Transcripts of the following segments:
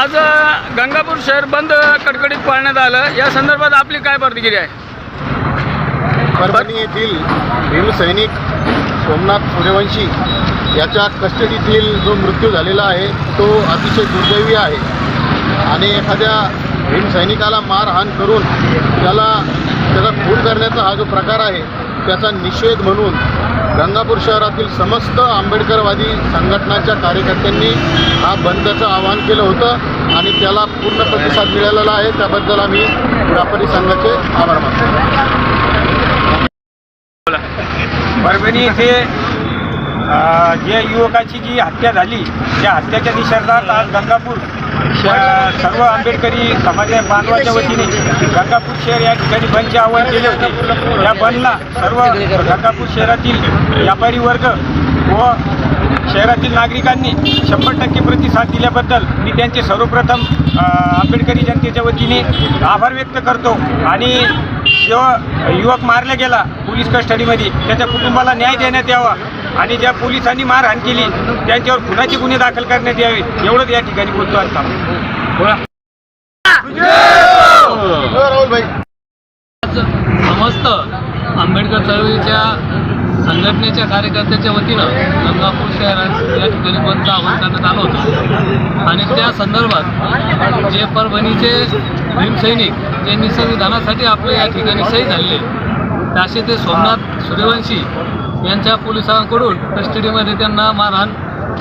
आज गंगापूर शहर बंद कडकडीत पाळण्यात आलं. या संदर्भात आपली काय प्रतिक्रिया आहे? परभणी येथील भीमसैनिक सोमनाथ सूर्यवंशी याच्या कस्टडीतील जो मृत्यू झालेला आहे तो अतिशय दुर्दैवी आहे. आणि एखाद्या भीमसैनिकाला मारहाण करून त्याला त्याचा खून करण्याचा हा जो प्रकार आहे त्याचा निषेध म्हणून गंगापूर शहरातील समस्त आंबेडकरवादी संघटनाच्या कार्यकर्त्यांनी हा बंदचं आवाहन केलं होतं आणि त्याला पूर्ण प्रतिसाद मिळालेला आहे. त्याबद्दल आम्ही व्यापारी संघाचे आभार मानतो. परभणी येथे ज्या युवकाची जी हत्या झाली त्या हत्याच्या निषेधात आज गंगापूर. श- सर्व आंबेडकरी समाजा बांधवाच्या वतीने गंगापूर शहर या ठिकाणी बंदचे आवाहन केले होते. या बंदला सर्व गंगापूर शहरातील व्यापारी वर्ग व शहरातील नागरिकांनी शंभर टक्के प्रतिसाद दिल्याबद्दल मी त्यांचे सर्वप्रथम आंबेडकरी जनतेच्या वतीने आभार व्यक्त करतो. आणि जेव्हा युवक मारला गेला पोलीस कस्टडीमध्ये त्याच्या कुटुंबाला न्याय देण्यात यावा. आणि ज्या पोलिसांनी मारहाण केली त्यांच्यावर खुनाचे गुन्हे दाखल करण्यात यावे एवढंच या ठिकाणी बोलतो आता राहुल भाई. समस्त आंबेडकर चळवळीच्या संघटनेच्या कार्यकर्त्याच्या वतीनं गंगापूर शहरात या ठिकाणी बंदचं आवाहन करण्यात आलं होतं? आणि त्या संदर्भात जे परभणीचे भीमसैनिक जे निसंविधानासाठी आपले या ठिकाणी शहीद झालेले त्याचे ते सोमनाथ सूर्यवंशी यांच्या पोलिसांकडून कस्टडीमध्ये त्यांना मारहाण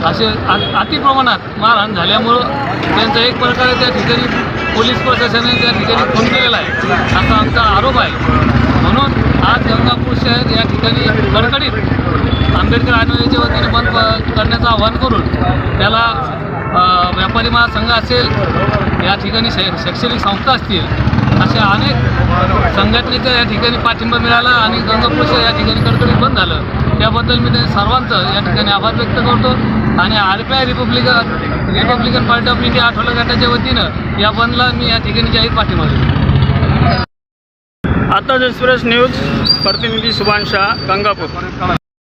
असे अ- अतिप्रमाणात मारहाण झाल्यामुळं त्यांचा एक प्रकारे त्या ठिकाणी पोलीस प्रशासनाने त्या ठिकाणी खून केलेला आहे. असा आमचा आरोप आहे. म्हणून आज गंगापूर शहर या ठिकाणी कडकडीत आंबेडकर अनुयायाच्या वतीने बंद करण्याचं आवाहन करून त्याला व्यापारी महासंघ असेल या ठिकाणी शै शैक्षणिक संस्था असतील अशा अनेक संघटनेचा या ठिकाणी पाठिंबा मिळाला आणि गंगापूरचं या ठिकाणी कडकडीत बंद झालं. त्याबद्दल मी त्या सर्वांचं या ठिकाणी आभार व्यक्त करतो. आणि R P I Republican Republican party of India Athawale गटाच्या वतीनं या बंदला मी या ठिकाणी जाहीर पाठिंबा देतो. आताच एक्सप्रेस न्यूज प्रतिनिधी सुभाष शाह गंगापूर.